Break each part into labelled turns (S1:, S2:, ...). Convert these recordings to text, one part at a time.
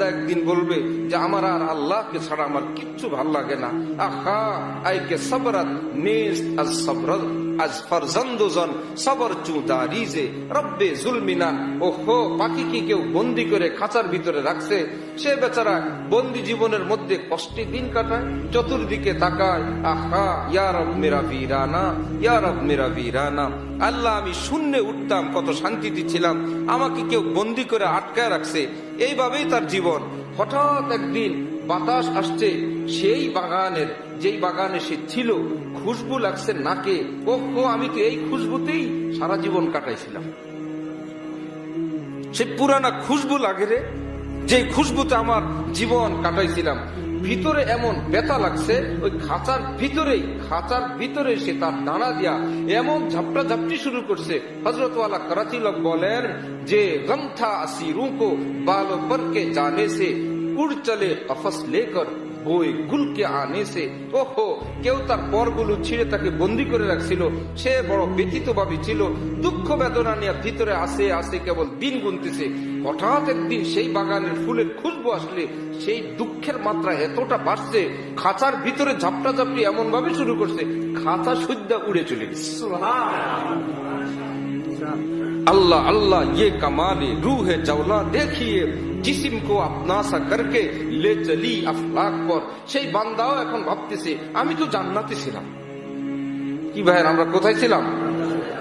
S1: বান্দা একদিন বলবে যে, আমার আর আল্লাহকে ছাড়া আমার কিচ্ছু ভালো লাগে না। আহা, আইকে সবরাত নেস আজ সবরত। আজ ফরজন্দোজন সবর চু দারিজে রব্বে জুলমিনান ও হো পাখি কি কেউ বন্দি করে খাঁচার ভিতরে রাখছে? সে বেচারা বন্দি জীবনের মধ্যে কষ্টে দিন কাটায়, চতুর্দিকে তাকায়, আহা ইয়ারব মেরা বীরানা ইয়ারব মেরা বীরানা আল্লাহ, আমি শূন্যে উঠতাম, কত শান্তিতে ছিলাম আমাকে কেউ বন্দি করে আটকায় রাখছে। এইভাবেই তার জীবন। হঠাৎ একদিন বাতাস আসছে, সেই বাগানের, যেই বাগানে সে ছিল, খুশবু লাগছে নাকে। ও আমি তো এই খুশবুতেই সারা জীবন কাটাইছিলাম। সে পুরানা খুশবু লাগে রে যে খুশবুতে আমার জীবন কাটাইছিলাম। ভিতরে এমন ব্যথা লাগছে, ওই খাঁচার ভিতরেই, খাঁচার ভিতরে সে তার দাঁড়া দিয়া এমন ঝাপটা ঝাপটি শুরু করছে। হজরতওয়ালা করাচিলক বলেন যে গন্থা আসি রুকো বালো পরকে জানে সে উড় চলে অফস লেকর বই গুলকে আনে সে ওহো কেউ তার পরগুলো ছিঁড়ে তাকে বন্দি করে রাখছিল সে বড় ব্যথিত ভাবি ছিল দুঃখ বেদনা নিয়ে ভিতরে আসে আসে কেবল দিন গুনতেছে হঠাৎ একদিন সেই বাগানের ফুলের খুশবু আসলে সেই দুঃখের মাত্রা এতটা বাড়ছে খাঁচার ভিতরে ঝাপটা ঝাপটি এমন ভাবে শুরু করছে খাঁচা সুদ্ধা উড়ে চলে আল্লাহ আল্লাহ ইয়ে কামালে রুহে জাওলা দেখিয়ে জিসিমকে আপনাসা করকে লে চলি আফলাক পর। সেই বান্দাও এখন ভাবতেছে, আমি তো জান্নাতে ছিলাম। কি ভাইয়ের, আমরা কোথায় ছিলাম?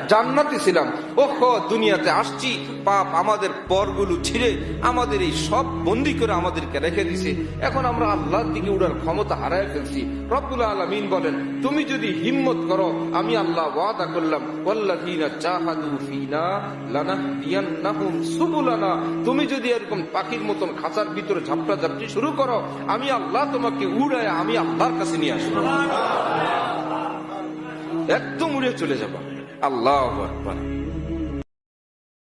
S1: জান্নাতে ছিলাম। ওহ, দুনিয়াতে আসছি, পাপ আমাদের পরগুলো ছিঁড়ে আমাদের এই সব বন্দি করে আমাদেরকে রেখে দিছে। এখন আমরা আল্লাহর দিকে উড়ার ক্ষমতা হারায় ফেলছি। রব্বুল আলমিন বলেন, তুমি যদি হিম্মত করো, আমি আল্লাহ ওয়াদা করলাম তুমি যদি এরকম পাখির মতন খাঁচার ভিতরে ঝাপটা ঝাপটি শুরু করো, আমি আল্লাহ তোমাকে উড়ায় আমি আল্লাহর কাছে নিয়ে আসব। একদম উড়ে চলে যাবা। আল্লাহ আকবার